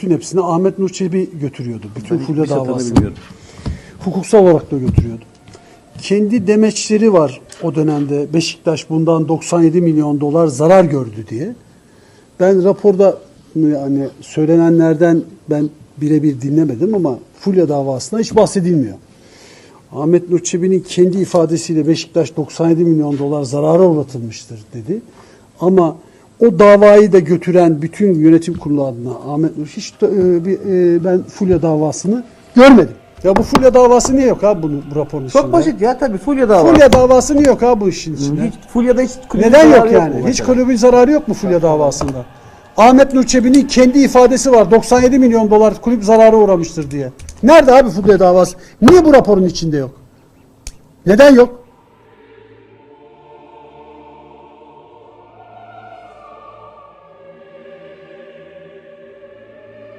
bütün hepsini Ahmet Nur Çebi götürüyordu. Bütün Ben Fulya satırını davasını. Hukuksal olarak da götürüyordu. Kendi demeçleri var o dönemde. Beşiktaş bundan 97 milyon dolar zarar gördü diye. Ben raporda yani söylenenlerden ben birebir dinlemedim ama Fulya davasında hiç bahsedilmiyor. Ahmet Nur Çebi'nin kendi ifadesiyle Beşiktaş 97 milyon dolar zarara uğratılmıştır dedi. Ama o davayı da götüren bütün yönetim kurulu adına Ahmet Nur hiç e, bir, e, ben Fulya davasını görmedim. Ya bu Fulya davası niye yok abi bunu bu raporun içinde? Çok basit ya tabii Fulya davası. Fulya davası niye yok abi bu işin içinde? Hiç, Fulya'da hiç kulübün Neden yok zararı yani? mu Hiç mesela? kulübün zararı yok mu Fulya davasında? Ahmet Nur Çebi'nin kendi ifadesi var. 97 milyon dolar kulüp zarara uğramıştır diye. Nerede abi Fulya davası? Niye bu raporun içinde yok? Neden yok?